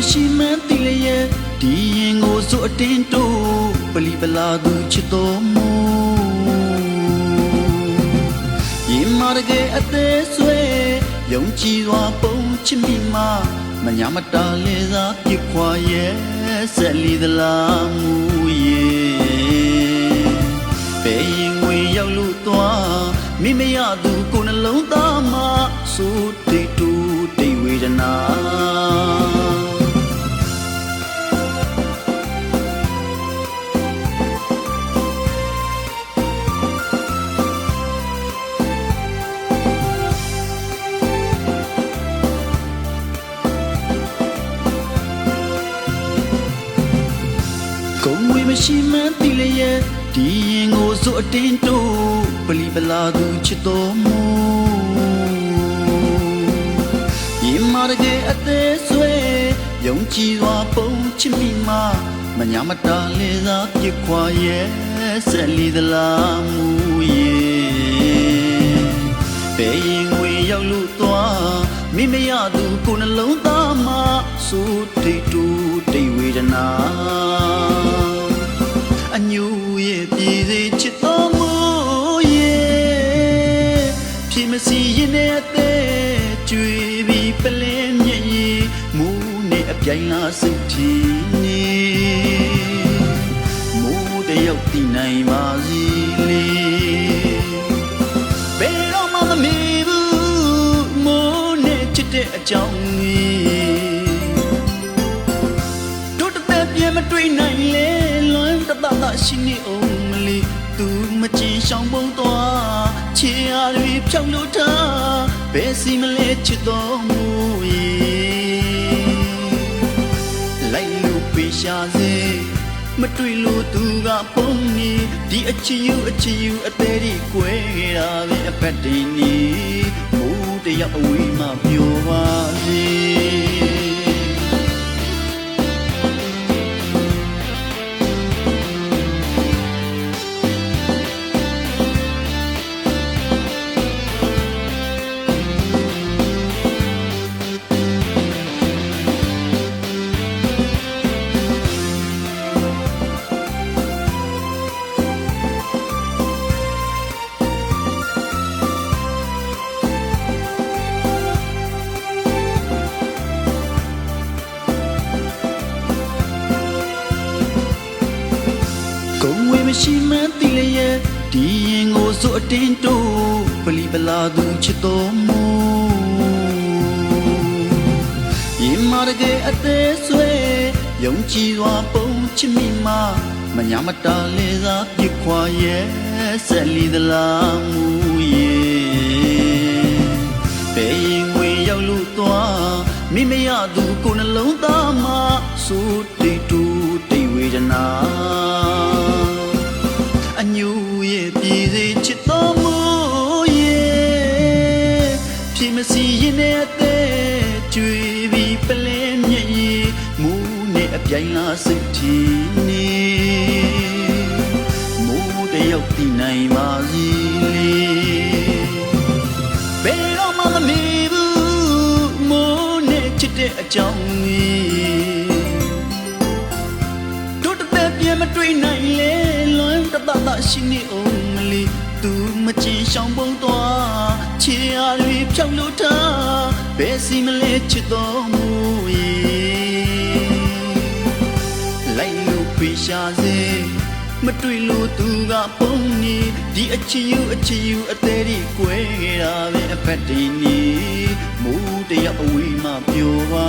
ဝေမရှိမှန်းသိလျက်ဒီရင်ကိုစိုးအတင်းတို့ပလီပလာသူချစ်တော်မူရင်မာတကယ်အသေးဆွဲယုံကြည်စွာပုံချစ်မိမှမညာမတာလေသာပြစ်ခွာရဲ့ဆက်လီသလားမူရဲ့ဘယ်ရင်ငွေရောက်လို့သွားမိမရသူကိုယ်နှလုံးသားမှာစိုး ကုံဝေမရှိမှန်းသိလျက်ဒီရင်ကိုစိုးအတင်းတို့ပလီပလာသူချစ်တော်မူရင်မာတကယ်အသေးဆွဲယုံကြည်စွာပုံချစ်မိမှမညာမတာလေသာပြစ်ခွာရဲ့ဆက်လီသလားမူရဲ့ဘယ်ရင်ငွေရောက်လို့သွားမိမရသူကိုယ်နှလုံးသားမှာစိုးတိတ်တူတိ ညူရဲ့ပြည်စေချစ်တော်မူရဲ့ဖြစ်မစီရင်တဲ့အသေးကျွေပြီးပလင်းမြည်ရည်မူနဲ့အပြိုင်လာစိတ်ထီနေမူတယောက်တည်နိုင်ပါစီလေဘယ်တော့မှမမေ့ဘူးမိုးနဲ့ချစ်တဲ့အကြောင်းကြီး ရှိနေအောင်မလီသူမချင်ရှောင်ပုံသွားချေရတွေဖြောက်လို့ထားဘယ်စီမလဲချစ်တော်မူရဲ့လိုက်လို့ပေးရှာစေမတွေ့လို့သူကပုံနေဒီအချီယူအချီယူအသေးဒီကွဲတာပဲအဖက်တင်နေမိုးတယောက်အဝေးမှပျော်ပါစေ မရှိမှန်းသိလျက်ဒီရင်ကိုစိုးအတင်းတို့ပလီပလာသူချစ်တော်မူရင်မာတကယ်အသေးဆွဲယုံကြည်စွာပုံချစ်မိမှမညာမတာလေသာပြစ်ခွာရဲ့ဆက်လီသလားမူရဲ့ဘယ်ရင်ငွေရောက်လို့သွားမိမရသူကိုယ်နှလုံးသားမှာစိုး င်လာစိတ်ထီနေမူတယောက်တည်နိုင်ပါစီလေဘယ်တော့မှမမေ့ဘူးမိုးနဲ့ချစ်တဲ့အကြောင်းကြီးတို့တစ်သက်ပြင်းမတွေ့နိုင်လေလွမ်းတတတရှိနေအောင်မလီသူမချင်ရှောင်ပုံသွားချေရတွေဖြောက်လို့ထားဘယ်စီမလဲချစ်တော်မူရဲ့ လိုက်လို့ပြေရှာစေမတွေ့လို့သူကပုံနေဒီအချီယူအချီယူအသေးဒီကွဲတာပဲအဖက်တင်နေမူတယောက်အဝေးမှပျော်ပါ